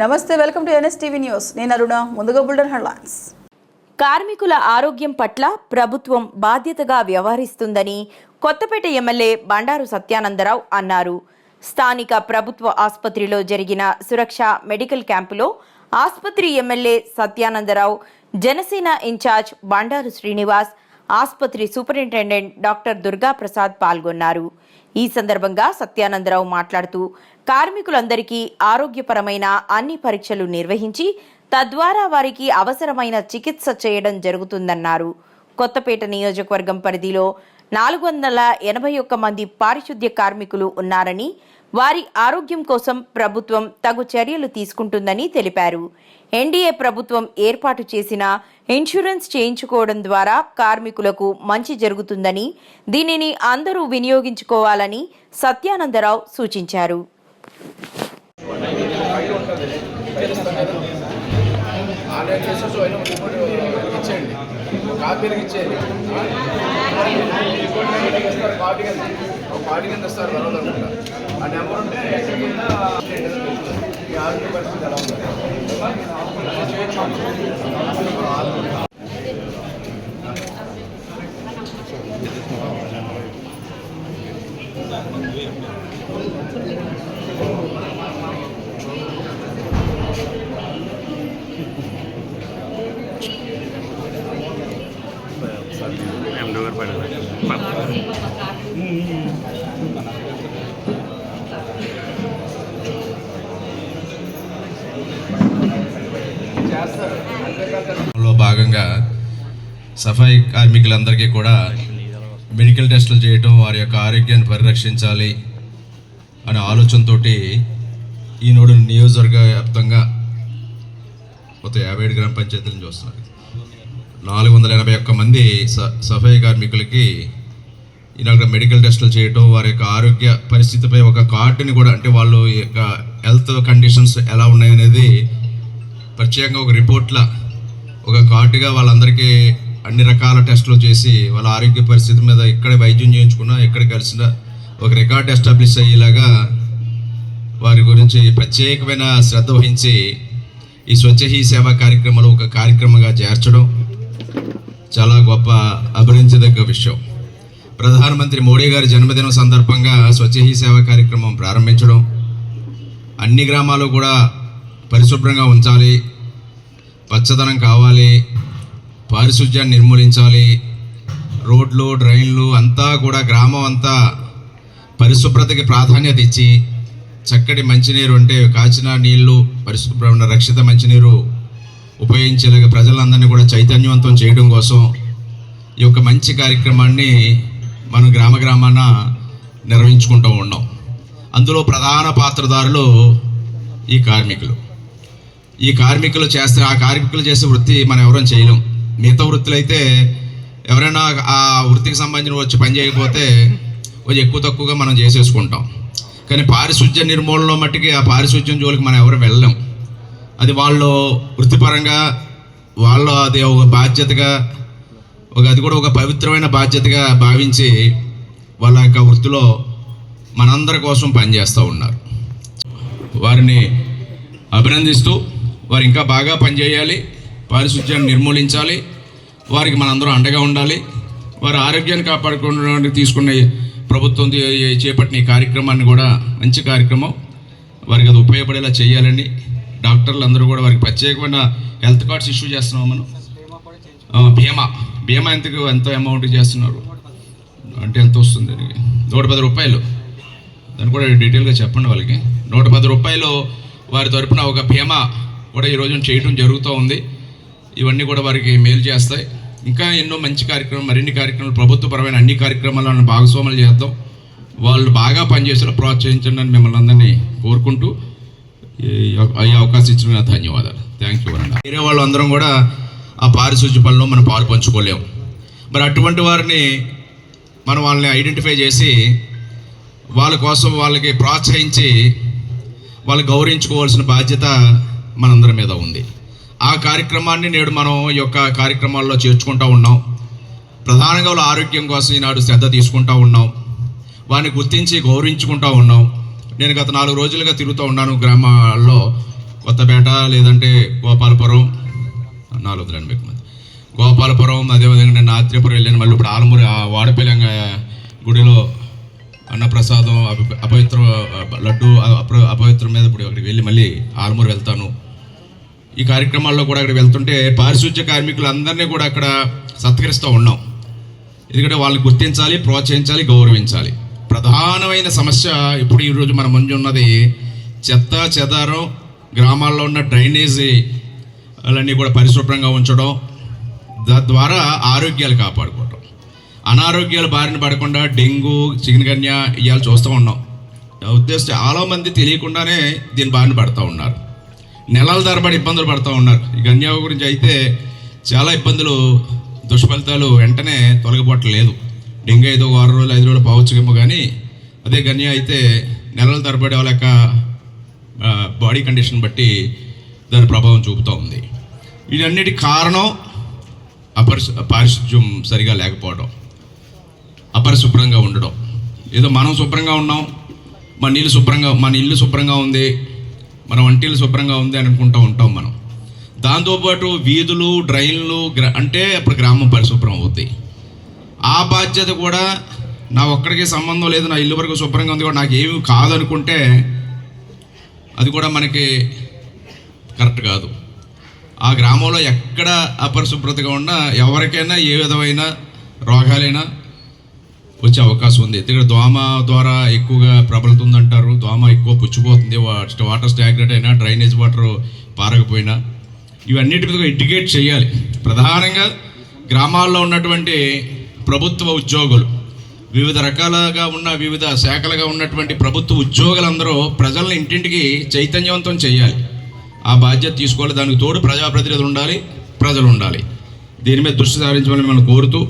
నమస్తే welcome to NSTV news. నేను అరుణ ముందుగా బుల్డన్ హెడ్లైన్స్. కార్మికుల ఆరోగ్యం పట్ల ప్రభుత్వం బాధ్యతగా వ్యవహరిస్తుందని కొత్తపేట ఎమ్మెల్యే బండారు సత్యానందరావు అన్నారు. స్థానిక ప్రభుత్వ ఆసుపత్రిలో జరిగిన సురక్ష మెడికల్ క్యాంపులో ఆసుపత్రి MLA Satyanandarao Janasena in charge Bandaru Srinivas ఆసుపత్రి సూపరింటెండెంట్ డాక్టర్ దుర్గా ప్రసాద్ పాల్గొన్నారు. ఈ సందర్భంగా సత్యానందరావు మాట్లాడుతూ కార్మికులందరికీ ఆరోగ్యపరమైన అన్ని పరీక్షలు నిర్వహించి తద్వారా వారికి అవసరమైన చికిత్స చేయడం జరుగుతుందన్నారు. కొత్తపేట నియోజకవర్గం పరిధిలో నాలుగు వందల ఎనభై ఒక్క మంది పారిశుద్ధ్య కార్మికులు ఉన్నారని వారి ఆరోగ్యం కోసం ప్రభుత్వం తగు చర్యలు తీసుకుంటుందని తెలిపారు. ఎన్డీఏ ప్రభుత్వం ఏర్పాటు చేసిన ఇన్సూరెన్స్ చేయించుకోవడం ద్వారా కార్మికులకు మంచి జరుగుతుందని దీనిని అందరూ వినియోగించుకోవాలని సత్యానందరావు సూచించారు. ఇచ్చేయండి. కాపీ పార్టీ కింద ఒక అనుకుంటా. ఆ నెంబర్ ఉంటే ఈ ఆరోగ్య పరిస్థితి ఎలా సఫాయి కార్మికులందరికీ కూడా మెడికల్ టెస్టులు చేయటం వారి యొక్క ఆరోగ్యాన్ని పరిరక్షించాలి అనే ఆలోచనతోటి ఈనాడు నియోజకవర్గ వ్యాప్తంగా మొత్తం యాభై ఏడు గ్రామ పంచాయతీల నుంచి వస్తున్నారు నాలుగు వందల ఎనభై ఒక్క మంది స సఫాయి కార్మికులకి ఈనాడు మెడికల్ టెస్టులు చేయటం వారి యొక్క ఆరోగ్య పరిస్థితిపై ఒక కార్డుని కూడా అంటే వాళ్ళు యొక్క హెల్త్ కండిషన్స్ ఎలా ఉన్నాయనేది ప్రత్యేకంగా ఒక రిపోర్ట్ల ఒక కార్డుగా వాళ్ళందరికీ అన్ని రకాల టెస్టులు చేసి వాళ్ళ ఆరోగ్య పరిస్థితి మీద ఎక్కడ వైద్యం చేయించుకున్నా ఎక్కడ కలిసిన ఒక రికార్డ్ ఎస్టాబ్లిష్ అయ్యేలాగా వారి గురించి ప్రత్యేకమైన శ్రద్ధ వహించి ఈ స్వచ్ఛహీ సేవా కార్యక్రమంలో ఒక కార్యక్రమంగా చేర్చడం చాలా గొప్ప అభినందించదగ్గ విషయం. ప్రధానమంత్రి మోడీ గారి జన్మదినం సందర్భంగా స్వచ్ఛహీ సేవా కార్యక్రమం ప్రారంభించడం అన్ని గ్రామాలు కూడా పరిశుభ్రంగా ఉంచాలి పచ్చదనం కావాలి పారిశుధ్యాన్ని నిర్మూలించాలి. రోడ్లు డ్రైన్లు అంతా కూడా గ్రామం అంతా పరిశుభ్రతకి ప్రాధాన్యత ఇచ్చి చక్కటి మంచినీరు అంటే కాచిన నీళ్ళు పరిశుభ్రమైన రక్షిత మంచినీరు ఉపయోగించేలాగా ప్రజలందరినీ కూడా చైతన్యవంతం చేయడం కోసం ఈ యొక్క మంచి కార్యక్రమాన్ని మనం గ్రామ గ్రామాన నిర్వహించుకుంటూ ఉన్నాం. అందులో ప్రధాన పాత్రదారులు ఈ కార్మికులు. ఈ కార్మికులు చేస్తే ఆ కార్మికులు చేసే వృత్తి మనం ఎవరూ చేయలేం. మిగతా వృత్తులు అయితే ఎవరైనా ఆ వృత్తికి సంబంధించిన వచ్చి పని చేయకపోతే కొంచెం ఎక్కువ తక్కువగా మనం చేసేసుకుంటాం. కానీ పారిశుద్ధ్య నిర్మూలన మట్టికి ఆ పారిశుద్ధ్యం జోలికి మనం ఎవరు వెళ్ళాం అది వాళ్ళు వృత్తిపరంగా వాళ్ళు అది ఒక బాధ్యతగా ఒక అది కూడా ఒక పవిత్రమైన బాధ్యతగా భావించి వాళ్ళ యొక్క వృత్తిలో మనందరి కోసం పనిచేస్తూ ఉన్నారు. వారిని అభినందిస్తూ వారు ఇంకా బాగా పనిచేయాలి పారిశుధ్యాన్ని నిర్మూలించాలి. వారికి మనందరం అండగా ఉండాలి. వారి ఆరోగ్యాన్ని కాపాడుకోవడానికి తీసుకున్న ప్రభుత్వం చేపట్టిన ఈ కార్యక్రమాన్ని కూడా మంచి కార్యక్రమం. వారికి అది ఉపయోగపడేలా చేయాలని డాక్టర్లు అందరూ కూడా వారికి ప్రత్యేకమైన హెల్త్ కార్డ్స్ ఇష్యూ చేస్తున్నాం మనం. బీమా. బీమా ఎంతకు ఎంత అమౌంట్ చేస్తున్నారు? అంటే ఎంత వస్తుంది నూట పది రూపాయలు. దాన్ని కూడా డీటెయిల్గా చెప్పండి వాళ్ళకి. నూట పది రూపాయలు వారి తరపున ఒక బీమా కూడా ఈరోజు చేయడం జరుగుతూ ఉంది. ఇవన్నీ కూడా వారికి మేలు చేస్తాయి. ఇంకా ఎన్నో మంచి కార్యక్రమం మరిన్ని కార్యక్రమాలు ప్రభుత్వపరమైన అన్ని కార్యక్రమాలను భాగస్వాములు చేద్దాం. వాళ్ళు బాగా పనిచేసేలా ప్రోత్సహించండి అని మిమ్మల్ని అందరినీ కోరుకుంటూ ఈ అవకాశం ఇచ్చిన ధన్యవాదాలు. థ్యాంక్ యూ అన్న వేరే వాళ్ళందరం కూడా ఆ పారిశుద్ధ్య పనిలో మనం పాలు పంచుకోలేము మరి అటువంటి వారిని మనం వాళ్ళని ఐడెంటిఫై చేసి వాళ్ళ కోసం వాళ్ళకి ప్రోత్సహించి వాళ్ళు గౌరవించుకోవాల్సిన బాధ్యత మనందరి మీద ఉంది. ఆ కార్యక్రమాన్ని నేడు మనం ఈ యొక్క కార్యక్రమాల్లో చేర్చుకుంటూ ఉన్నాం. ప్రధానంగా వాళ్ళ ఆరోగ్యం కోసం ఈనాడు శ్రద్ధ తీసుకుంటూ ఉన్నాం. వారిని గుర్తించి గౌరవించుకుంటూ ఉన్నాం. నేను గత నాలుగు రోజులుగా తిరుగుతూ ఉన్నాను గ్రామాల్లో. కొత్తపేట లేదంటే గోపాలపురం. నాలుగు రెండు మీకు మంది గోపాలపురం అదేవిధంగా నేను ఆత్రేపురం వెళ్ళాను. మళ్ళీ ఇప్పుడు ఆలమూరి ఆ వాడపల్లి గుడిలో అన్నప్రసాదం అప- అపవిత్ర లడ్డు అప్ర అపవిత్రం మీద ఇప్పుడు అక్కడికి వెళ్ళి మళ్ళీ ఆలమూరు వెళ్తాను. ఈ కార్యక్రమాల్లో కూడా అక్కడ వెళ్తుంటే పారిశుద్ధ్య కార్మికులందరినీ కూడా అక్కడ సత్కరిస్తూ ఉన్నాం. ఎందుకంటే వాళ్ళని గుర్తించాలి ప్రోత్సహించాలి గౌరవించాలి. ప్రధానమైన సమస్య ఇప్పుడు ఈరోజు మన ముందు ఉన్నది చెత్త చెదారం గ్రామాల్లో ఉన్న డ్రైనేజీలన్నీ కూడా పరిశుభ్రంగా ఉంచడం తద్వారా ఆరోగ్యాలు కాపాడుకోవడం అనారోగ్యాల బారిన పడకుండా డెంగ్యూ చికెన్గన్య ఇవాళ చూస్తూ ఉన్నాం. ఉద్దేశం చాలామంది తెలియకుండానే దీని బారిన పడుతూ ఉన్నారు. నెలల తరబడి ఇబ్బందులు పడుతూ ఉన్నారు. ఈ గన్యా గురించి అయితే చాలా ఇబ్బందులు దుష్ఫలితాలు వెంటనే తొలగిపోవట్లేదు. డెంగ్యూ ఐదో ఆరు రోజులు ఐదు రోజులు పోవచ్చుకేమో కానీ అదే గన్యా అయితే నెలల తరబడి వాళ్ళ యొక్క బాడీ కండిషన్ బట్టి దాని ప్రభావం చూపుతూ ఉంది. వీటన్నిటి కారణం అపరిశు పారిశుధ్యం సరిగా లేకపోవడం అపరిశుభ్రంగా ఉండడం. ఏదో మనం శుభ్రంగా ఉన్నాం మన నీళ్ళు శుభ్రంగా మన ఇల్లు శుభ్రంగా ఉంది మన వంటలు శుభ్రంగా ఉంది అని అనుకుంటూ ఉంటాం మనం. దాంతోపాటు వీధులు డ్రైన్లు గ్ర అంటే అప్పుడు గ్రామం పరిశుభ్రం అవుద్ది. ఆ బాధ్యత కూడా నా ఒక్కడికి సంబంధం లేదు నా ఇల్లు వరకు శుభ్రంగా ఉంది కూడా నాకు ఏమి కాదనుకుంటే అది కూడా మనకి కరెక్ట్ కాదు. ఆ గ్రామంలో ఎక్కడ అపరిశుభ్రతగా ఉన్నా ఎవరికైనా ఏ విధమైన రోగాలైనా వచ్చే అవకాశం ఉంది. ఎందుకంటే దోమ ద్వారా ఎక్కువగా ప్రబలుతుందంటారు. దోమ ఎక్కువ పుచ్చిపోతుంది. వాటర్ స్టాగ్నెట్ అయినా డ్రైనేజ్ వాటర్ పారకపోయినా ఇవన్నిటి మీద ఇంటిగ్రేట్ చేయాలి. ప్రధానంగా గ్రామాల్లో ఉన్నటువంటి ప్రభుత్వ ఉద్యోగులు వివిధ రకాలుగా ఉన్న వివిధ శాఖలుగా ఉన్నటువంటి ప్రభుత్వ ఉద్యోగులందరూ ప్రజలను ఇంటింటికి చైతన్యవంతం చేయాలి. ఆ బాధ్యత తీసుకోవాలి. దానికి తోడు ప్రజాప్రతినిధులు ఉండాలి. ప్రజలు ఉండాలి. దీని మీద దృష్టి సారించమని మనం కోరుతూ